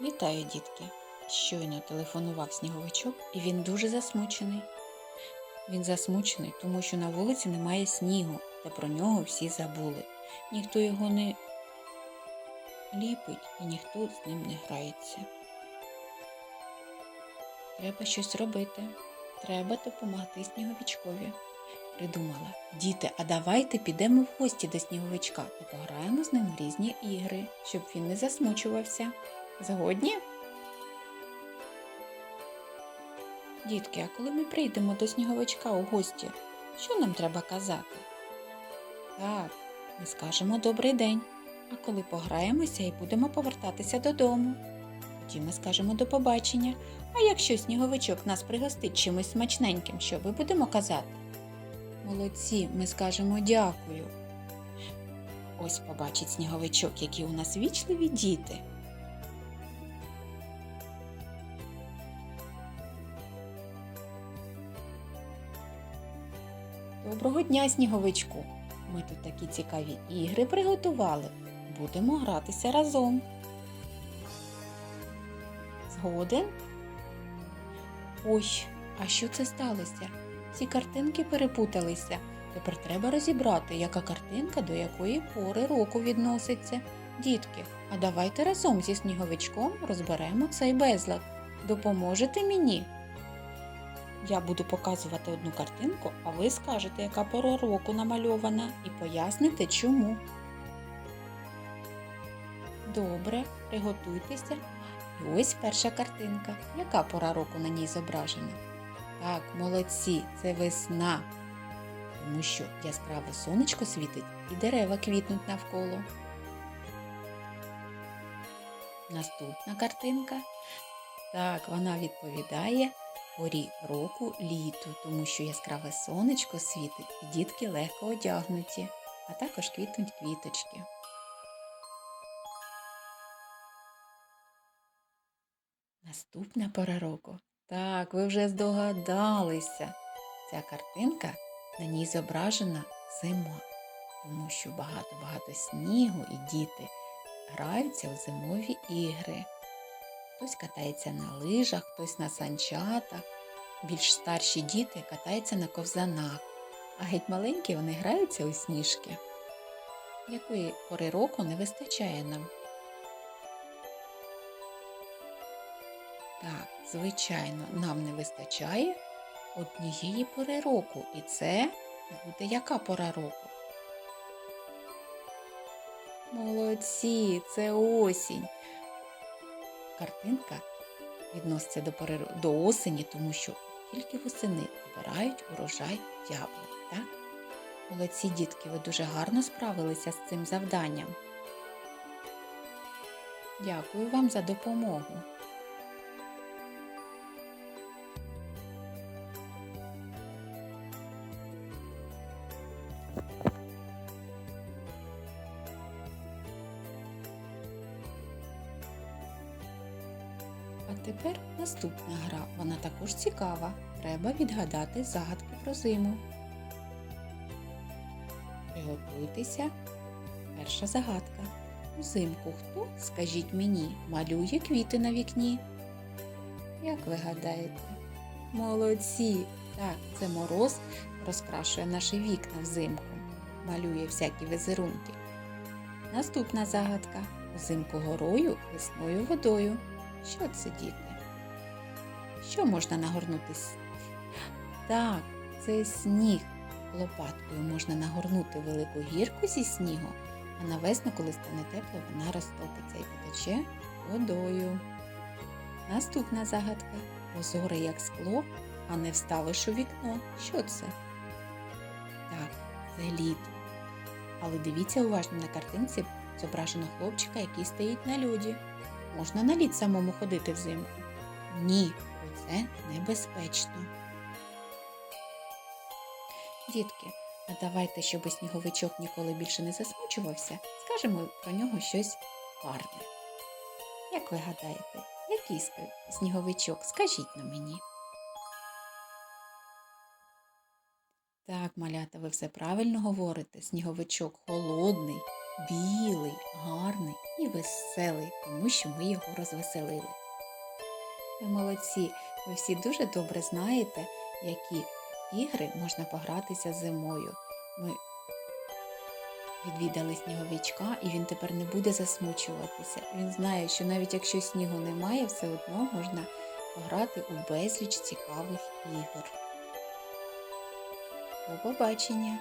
Вітаю, дітки! Щойно телефонував сніговичок, і він дуже засмучений. Він засмучений, тому що на вулиці немає снігу, та про нього всі забули. Ніхто його не ліпить і ніхто з ним не грається. Треба щось робити. Треба допомогти сніговичкові. Придумала, діти, а давайте підемо в гості до сніговичка та пограємо з ним в різні ігри, щоб він не засмучувався. Згодні? Дітки, а коли ми прийдемо до сніговичка у гості, що нам треба казати? Так, ми скажемо добрий день. А коли пограємося і будемо повертатися додому. Тоді ми скажемо до побачення. А якщо сніговичок нас пригостить чимось смачненьким, що ми будемо казати? Молодці, ми скажемо дякую. Ось побачить сніговичок, які у нас вічливі діти. Доброго дня, сніговичку! Ми тут такі цікаві ігри приготували. Будемо гратися разом. Згоден? Ой, а що це сталося? Ці картинки перепуталися. Тепер треба розібрати, яка картинка до якої пори року відноситься. Дітки, а давайте разом зі сніговичком розберемо цей безлад. Допоможете мені? Я буду показувати одну картинку, а ви скажете, яка пора року намальована, і поясните чому. Добре, приготуйтеся. І ось перша картинка. Яка пора року на ній зображена? Так, молодці, це весна. Тому що яскраве сонечко світить і дерева квітнуть навколо. Наступна картинка. Так, вона відповідає порі року літу, тому що яскраве сонечко світить і дітки легко одягнуті, а також квітнуть квіточки. Наступна пора року. Так, ви вже здогадалися. Ця картинка на ній зображена зима, тому що багато-багато снігу і діти граються у зимові ігри. Хтось катається на лижах, хтось на санчатах. Більш старші діти катаються на ковзанах, а геть маленькі вони граються у сніжки. Якої пори року не вистачає нам? Так, звичайно, нам не вистачає однієї пори року. І це буде яка пора року? Молодці, це осінь. Картинка відноситься до пори до осені, тому що тільки восени збирають урожай яблук, так? Молодці дітки, ви дуже гарно справилися з цим завданням. Дякую вам за допомогу. Тепер наступна гра. Вона також цікава. Треба відгадати загадки про зиму. Приготуйтеся. Перша загадка. Узимку хто, скажіть мені, малює квіти на вікні? Як ви гадаєте? Молодці! Так, це мороз розкрашує наші вікна взимку, малює всякі візерунки. Наступна загадка. Взимку горою, весною водою. Що це, діти? Що можна нагорнути? Так, це сніг. Лопаткою можна нагорнути велику гірку зі снігу, а на весну, коли стане тепло, вона розтопиться і потече водою. Наступна загадка. Прозоре, як скло, а не вставиш у вікно. Що це? Так, це лід. Але дивіться уважно на картинці зображено хлопчика, який стоїть на льоді. Можна на лід самому ходити взимку? Ні, бо це небезпечно. Дітки, а давайте, щоб сніговичок ніколи більше не засмучувався, скажемо про нього щось гарне. Як ви гадаєте, який сніговичок? Скажіть на мені. Так, малята, ви все правильно говорите. Сніговичок холодний, білий, гарний і веселий, тому що ми його розвеселили. Ви молодці, ви всі дуже добре знаєте, які ігри можна погратися зимою. Ми відвідали сніговичка, і він тепер не буде засмучуватися. Він знає, що навіть якщо снігу немає, все одно можна пограти у безліч цікавих ігор. До побачення!